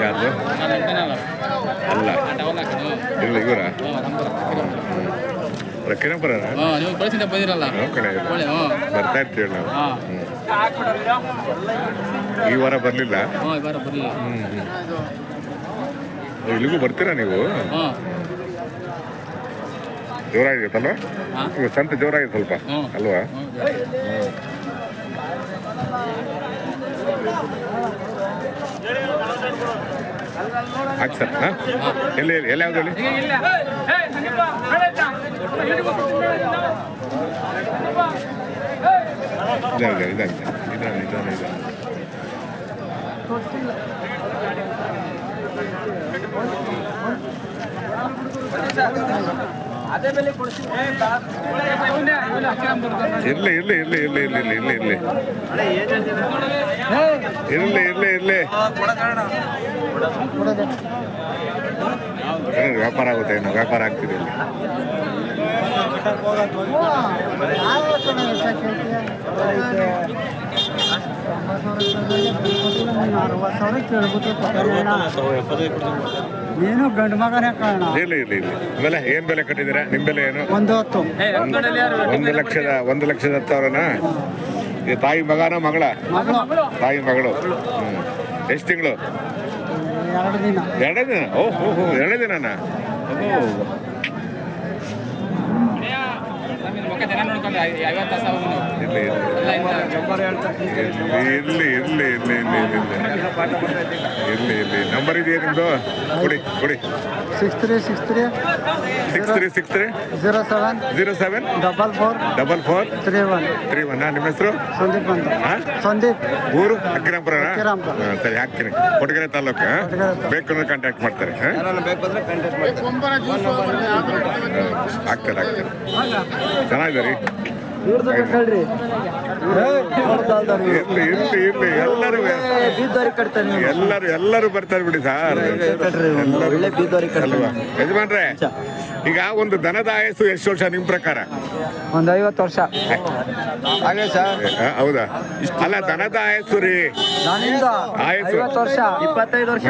ಯಾರು ಅಲ್ಲ ಇಲ್ಲ ಇವರ ಕಿರಂಪುರ ನೀವು ಕಳಿಸಿದ ಬಂದಿರಲ್ಲ ಬರ್ತಾ ಇರ್ತೀವಿ ನಾವು ಈ ವಾರ ಬರಲಿಲ್ಲ? ಇಲ್ಲಿಗೂ ಬರ್ತೀರಾ ನೀವು? ಜೋರಾಗಿರುತ್ತಲ್ವ ಈಗ ಸಂತೆ ಜೋರಾಗಿದೆ ಸ್ವಲ್ಪ ಅಲ್ವಾ? ಹಾಕಿ ಸರ್ ಹಾಂ? ಎಲ್ಲಿ ಎಲ್ಲಿ ಯಾವ್ದು ಹೇಳಿ? ಇದಾಗಿದೆ ಇದಾಗಿದೆ. ಇದಾನೆ ಇದಾನೆ ಇದಾನೆ ಇರ್ಲಿ ಇರ್ಲಿ ಇರ್ಲಿ ಇರ್ಲಿ ಇರ್ಲಿ ಇರ್ಲಿ ಇರ್ಲಿ. ಇರ್ಲಿ ಇರ್ಲಿ ಇರ್ಲಿ. ವ್ಯಾಪಾರ ಆಗುತ್ತೆ, ಏನು ವ್ಯಾಪಾರ ಆಗ್ತಿದೆ ಇಲ್ಲಿ. ನೀನು ಗಂಡು ಮಗನೇ ಕಾರಣ? ಇಲ್ಲ ಇಲ್ಲ ಇಲ್ಲ. ಬೆಲೆ ಏನ್ ಬೆಲೆ ಕಟ್ಟಿದಿರ ನಿಮ್ ಬೆಲೆ ಏನು? ಒಂದು ಹೊತ್ತು. ಒಂದು ಲಕ್ಷದ ಒಂದು ಲಕ್ಷದ ಹತ್ತು ಸಾವಿರನಾ? ತಾಯಿ ಮಗನ ಮಗಳ? ಮಗಳು. ತಾಯಿ ಮಗಳು. ಎಷ್ಟು ತಿಂಗಳು? ಎರಡು ದಿನ. ಎರಡೇ ದಿನ? ಓಹ್ ಹೋ ಹೋ ಎರಡೇ ದಿನನಾ? ನಮಗೆ ahí va a tasar uno. ಇರಲಿ ಇರಲಿ. ಇರಲಿ ಇರಲಿ ಇರಲಿ ಇರಲಿ ನಂಬರ್ ಇದೆಯಾ ನಿಮ್ಮದು ಕೊಡಿ ಕೊಡಿ. Six three six three six three six three zero seven zero seven double four double four three one three one ನಿಮ್ಮ ಹೆಸರು? ಸಂದೀಪ್ ಅಂತ. ಸಂದೀಪ್. ಊರು? ಅಕ್ಕಿರಾಂಪುರ. ಸರಿ ಹಾಕ್ತೀನಿ. ಕೊಟಗೆರೆ ತಾಲೂಕು ಬೇಕು ಕಾಂಟ್ಯಾಕ್ಟ್ ಮಾಡ್ತಾರೆ ಆಗ್ತಾರೆ ಆಗ್ತಾರೆ ಚೆನ್ನಾಗಿದೆ ರೀ ಹಿಡ್ದು ಕಟ್ಕೊಳ್ರಿ ಎಲ್ಲರೂ ಬೀದೋರಿ ಎಲ್ಲರೂ ಎಲ್ಲರೂ ಬರ್ತಾರೆ ಬಿಡಿ ಸರ್ ಎಲ್ಲರೂ ಒಳ್ಳೆ ಬೀದೋರಿ ಅಲ್ವಾ ಯಜಮಾನ್ರೆ ಈಗ ಒಂದು ದನದ ಆಯಸ್ಸು ಎಷ್ಟು ವರ್ಷ. ನಿಮ್ ಪ್ರಕಾರ ಒಂದ್ ಐವತ್ತು ವರ್ಷ. ಹಾಗೆ ಸರ್ ಹೌದಾ ಅಲ್ಲ ದನದ ಆಯಸ್ಸು ರೀ ನಾನಿಂದ ಆಯಸ್ಸು ಐವತ್ತು ವರ್ಷ ಇಪ್ಪತ್ತೈದು ವರ್ಷ.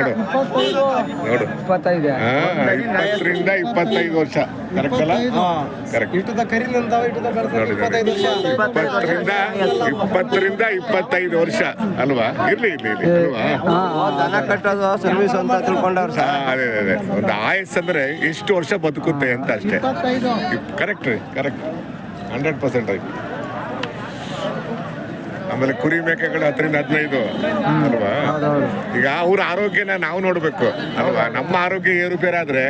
ನೋಡು ಇಪ್ಪತ್ತೈದು ಇಪ್ಪತ್ತರಿಂದ ಇಪ್ಪತ್ತೈದು ವರ್ಷ. ಕರೆಕ್ಟ್ ಅಲ್ಲ ಕರೆಕ್ಟ್ ಇಟ್ಟದ ಕರಿಲಿಂದ ಇಟ್ಟದ ಇಪ್ಪತ್ತೈದು ವರ್ಷ. ಇಪ್ಪತ್ತರಿಂದ ಇಪ್ಪತ್ತರಿಂದ ಇಪ್ಪತ್ತೈದು ವರ್ಷ ಅಲ್ವಾ? ಇರ್ಲಿ ಇರ್ಲಿ ಇರ್ಲಿ ಅಲ್ವಾ? ದನ ಕಟ್ಟೋದು ಸರ್ವಿಸ್ ಅಂತ ತಿಳ್ಕೊಂಡವ್ರು ಸರ್. ಅದೇ ಅದೇ ಅದೇ. ಒಂದು ಆಯಸ್ ಅಂದ್ರೆ ಎಷ್ಟು ವರ್ಷ ಬದುಕುತ್ತೆ ಅಂತ ಅಷ್ಟೇ. ಕರೆಕ್ಟ್ ರೀ ಕರೆಕ್ಟ್ ಹಂಡ್ರೆಡ್ ಪರ್ಸೆಂಟ್ ರೀ. ಆಮೇಲೆ ಕುರಿ ಮೇಕೆಗಳು ಹತ್ತರಿಂದ ಹದಿನೈದು. ಅಲ್ವಾ? ಈಗ ಅವ್ರ ಆರೋಗ್ಯನ ನಾವು ನೋಡ್ಬೇಕು. ಅಲ್ವಾ? ನಮ್ಮ ಆರೋಗ್ಯ ಏರುಪೇರಾದ್ರೆ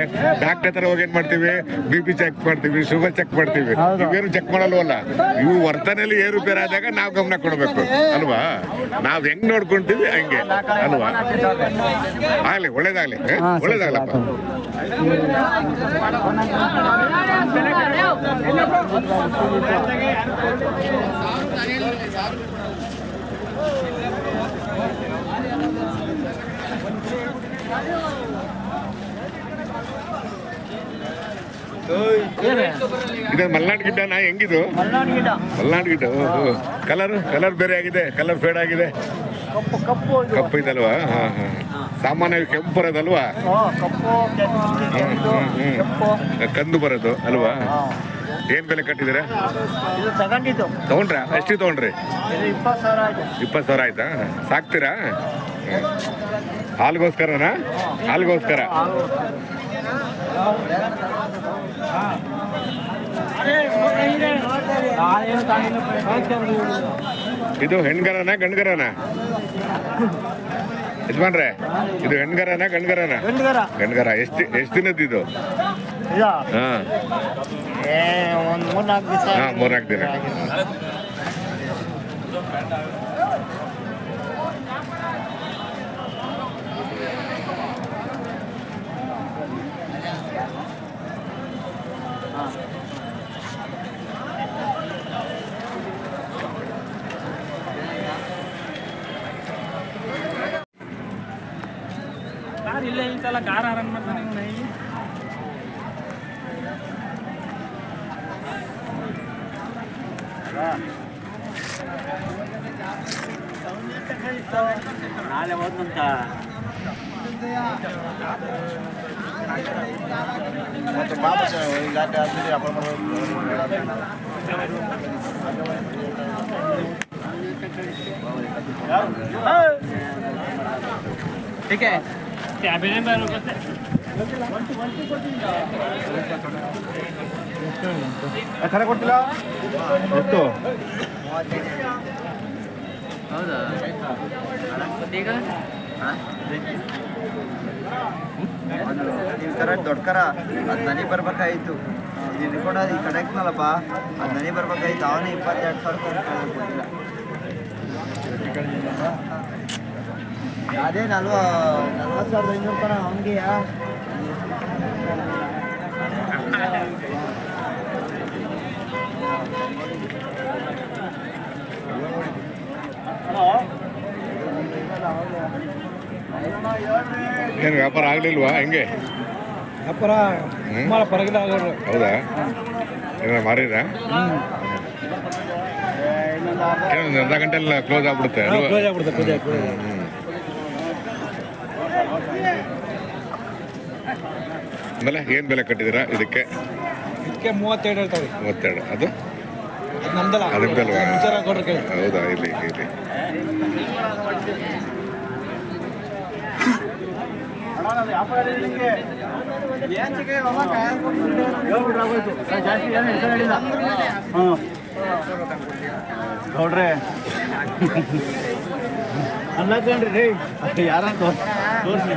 ಡಾಕ್ಟರ್ ಹತ್ರ ಹೋಗಿ ಏನ್ ಮಾಡ್ತೀವಿ? ಬಿ ಪಿ ಚೆಕ್ ಮಾಡ್ತೀವಿ ಶುಗರ್ ಚೆಕ್ ಮಾಡ್ತೀವಿ. ಇವೇನು ಚೆಕ್ ಮಾಡಲ್ವಲ್ಲ? ಇವು ವರ್ತನೆಯಲ್ಲಿ ಏರುಪೇರಾದಾಗ ನಾವು ಗಮನ ಕೊಡ್ಬೇಕು. ಅಲ್ವಾ? ನಾವ್ ಹೆಂಗ್ ನೋಡ್ಕೊಂತೀವಿ ಹಂಗೆ. ಅಲ್ವಾ? ಆಗ್ಲಿ ಒಳ್ಳೇದಾಗ್ಲಿ? ಒಳ್ಳೇದಾಗ್ಲಪ್ಪ. ಇದು ಮಲ್ನಾಡ್ ಗಿಡ್ಡನಾ ಹೆಂಗಿದು? ಮಲ್ನಾಡ್ ಗಿಡ ಮಲ್ನಾಡ್ ಗಿಡ್ಡ ಕಲರ್ ಕಲರ್ ಬೇರೆ ಆಗಿದೆ ಕಲರ್ ಫೇಡ್ ಆಗಿದೆ. ಕಪ್ಪು ಕಪ್ಪು ಇದು. ಕಪ್ಪು ಇದಲ್ವಾ? ಹಾ ಹಾ. ಸಾಮಾನ್ಯವಾಗಿ ಕೆಂಪು ಬರೋದಲ್ವಾ. ಕಂದು ಬರೋದು ಅಲ್ವಾ? ಏನ್ ಬೆಲೆ ಕಟ್ಟಿದಿರ ತಗೊಂಡ್ರ? ಎಷ್ಟು ತಗೊಂಡ್ರಿ? ಇಪ್ಪತ್ತು ಸಾವಿರ ಆಯ್ತು. ಸಾಕ್ತೀರಾ. ಹಾಲ್ಗೋಸ್ಕರನಾ? ಹಾಲ್ಗೋಸ್ಕರ. ಇದು ಹೆಣ್ಗರನ ಗಂಡ್ಗರನ? ಯಜಮಾನ್ರೆ ಇದು ಹೆಣ್ಗರನ ಗಂಡ್ಗರನ? ಗಂಡುಗರ. ಎಷ್ಟು ಎಷ್ಟು ದಿನದ್ದು ಇದು? ಮೂರ್ನಾಲ್ಕು ದಿನ. ಸರ್ ಇಲ್ಲೇ ಐತಲ್ಲ ಗಾರ ರನ್ ಮಾಡ್ತಾನೆ ಇವ್ನು ನೈ ನಾಳೆ ಹೋದಂತ ಮತ್ತೆ ಪಾಪ ಇಲಾಖೆ ಆದ್ಮೇಲೆ ವ್ಯಾಪಾರ ಖರೆ ಕೊಡ್ತಿಲ್ಲ? ಎಷ್ಟು ಹೌದಾ? ಈಗ? ನೀವು ಕರ ದೊಡ್ಡ ಕರ ಅದು ನನಗೆ ಬರ್ಬೇಕಾಯ್ತು. ಇದು ಕೊಡೋದು ಈ ಕಡೆ ಹಾಕ್ನಲ್ಲಪ್ಪ ಅದು ನನಗೆ ಬರ್ಬೇಕಾಯ್ತು. ಅವನೇ ಇಪ್ಪತ್ತೆರಡು ಸಾವಿರ ರೂಪಾಯಿ ಕೊಟ್ಟಿಲ್ಲ. ಅದೇ ನಲ್ವ ನಲ್ವತ್ತು ಸಾವಿರದ ಐನೂರು ರೂಪಾಯಿ ಅವನಿಗೆ ಏನು ವ್ಯಾಪಾರ ಆಗ್ಲಿಲ್ವಾ? ಹೆಂಗೆ? ವ್ಯಾಪಾರ ಸುಮಾರು ಪರಗಿಲ್ಲ ಆಗೋರು ಹೌದಾ? ಏನ ಮಾರಿದ ಏನೊಂದು ಅರ್ಧ ಗಂಟೆಲ್ಲ ಕ್ಲೋಸ್ ಆಗ್ಬಿಡುತ್ತೆ ಕ್ಲೋಸ್ ಆಗ್ಬಿಡುತ್ತೆ ಕ್ಲೋಸ್ ಆಗಿ ಕ್ಲೋಸ್ ಹ್ಮ್. ಆಮೇಲೆ ಏನು ಬೆಲೆ ಕಟ್ಟಿದ್ದೀರಾ? ಇದಕ್ಕೆ ಇದಕ್ಕೆ ಮೂವತ್ತೆರಡು ಹೇಳ್ತಾವೆ ಮೂವತ್ತೆರಡು. ಅದು? ನಮ್ದಲ್ಲ. ಹೌದಾ? ಇಲ್ಲಿ ಇಲ್ಲಿ ನೋಡ್ರಿ ಅಲ್ಲ ಕಣ್ರಿ ರೀ ಯಾರ ತೋರಿಸಿ.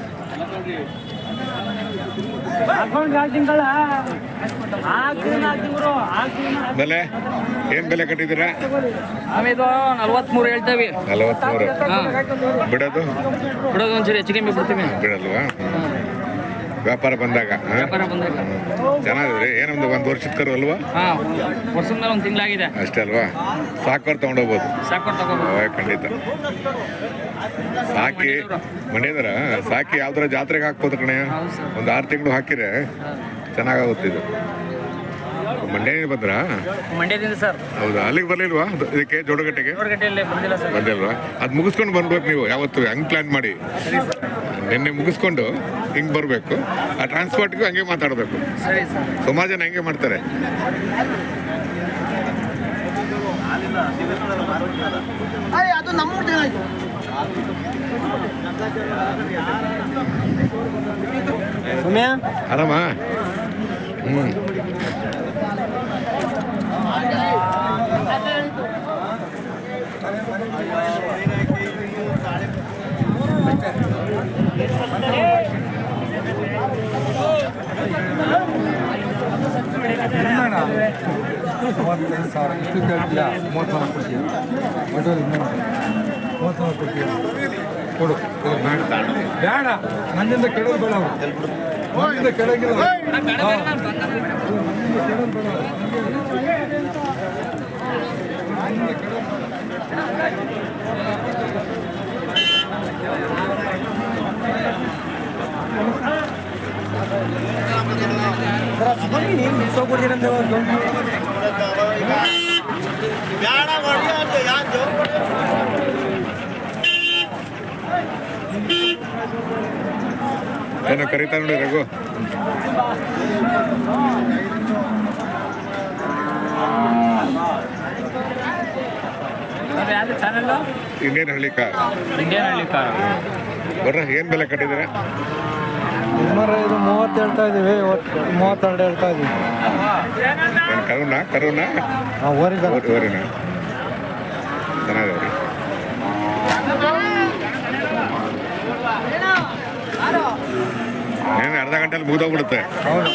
ಆಮೇಲೆ ಏನ್ ಬೆಲೆ ಕಟ್ಟಿದ್ದೀರಾ? ಆಮೇದು ನಲ್ವತ್ಮೂರು ಹೇಳ್ತೇವೆ. ನಲವತ್ಮೂರು. ಬಿಡೋದು? ಬಿಡೋದು ಒಂಚೂರು ಹೆಚ್ಚು ಕಮ್ಮಿ ಬಿಡ್ತೀವಿ. ಬಿಡಲ್ವಾ? ವ್ಯಾಪಾರ ಬಂದಾಗ? ವ್ಯಾಪಾರ ಬಂದಾಗ. ಚೆನ್ನಾಗಿದೆ ಏನೊಂದು ಒಂದು ವರ್ಷದ ಕರು ಅಲ್ವಾ? ವರ್ಷದ ಮೇಲೆ ಒಂದು ತಿಂಗಳಾಗಿದೆ. ಅಷ್ಟೇ ಅಲ್ವಾ? ಸಾಕೋರು ತಗೊಂಡೋಗ್ಬೋದು ಸಾಕೊಂಡು ತಗೋಬೋದು ಓ, ಖಂಡಿತ. ಸಾಕಿ ಮಂಡ್ಯದರ ಸಾಕಿ ಯಾವ್ದಾರ ಜಾತ್ರೆಗೆ ಹಾಕ್ಬೋದು ಕಣೆ. ಒಂದು ಆರು ತಿಂಗಳು ಹಾಕಿರೇ ಚೆನ್ನಾಗಾಗುತ್ತೆ ಇದು. ಮಂಡ್ಯ ಬಂದ್ರ? ಮಂಡ್ಯದಿಂದ ಸರ್. ಹೌದಾ? ಅಲ್ಲಿಗೆ ಬರ್ಲಿಲ್ವಾ? ಇದಕ್ಕೆ ಜೋಡಗಟ್ಟೆಗೆ? ಗಂಟೆಯಲ್ಲಿ ಬಂದಿಲ್ಲ ಸರ್. ಬಂದಿಲ್ವಾ? ಅದು ಮುಗಿಸ್ಕೊಂಡು ಬಂದ್ಬೇಕು ನೀವು ಯಾವತ್ತು ಹಂಗೆ ಪ್ಲಾನ್ ಮಾಡಿ. ನಿನ್ನೆ ಮುಗಿಸ್ಕೊಂಡು ಹಿಂಗೆ ಬರಬೇಕು. ಆ ಟ್ರಾನ್ಸ್ಪೋರ್ಟ್ಗೂ ಹಂಗೆ ಮಾತಾಡಬೇಕು. ಸರಿ ಸರ್. ಸುಮಾರು ಜನ ಹಂಗೆ ಮಾಡ್ತಾರೆ. ಅದು ನಮ್ಮ ಆರಾಮ ಹ್ಞೂ ಮೂವತ್ತೈದು ಸಾವಿರ ಇಷ್ಟು ಕೇಳ್ತಿಲ್ಲ ಮೂವತ್ತು ಸಾವಿರ ಕೊಡ್ತೀಯ ಒಟ್ಟು ಮೂವತ್ತು ಸಾವಿರ ಕೊಡ್ತೀಯ ಕೊಡು ಬೇಡ ನನ್ನಿಂದ ಕೆಡೋದು ಬೇಡ ಅವ್ರು ನನ್ನಿಂದ ಕೆಡಂಗಿಲ್ಲ ಅವ್ರು. ಹಾ. ನನ್ನಿಂದ ಕೆಡೋದು ಬೇಡ ಅವ್ರು. ಏನೋ ಕರೀತಾ ನೋಡಿ ರಘು. ಇಂಡಿಯನ್ ಹಳ್ಳಿ ಕಾರ್ ಇಂಡಿಯನ್ ಹಳ್ಳಿ ಕಾರ್ ಬರ್ರ ಏನು ಬೆಲೆ ಕಟ್ಟಿದ್ದೀರಾ? ಇದು ಮೂವತ್ತು ಹೇಳ್ತಾ ಇದ್ದೀವಿ ಮೂವತ್ತೆರಡು ಹೇಳ್ತಾ ಇದ್ದೀವಿ. ಕರುಣ ಕರುಣ ಕರುನ? ಓರಿಗ ಓರಿನ. ಚೆನ್ನಾಗವ್ರಿ ಏನು ಅರ್ಧ ಗಂಟೆಲಿ ಮುಗ್ದೋಗ್ಬಿಡುತ್ತೆ ಹೌದು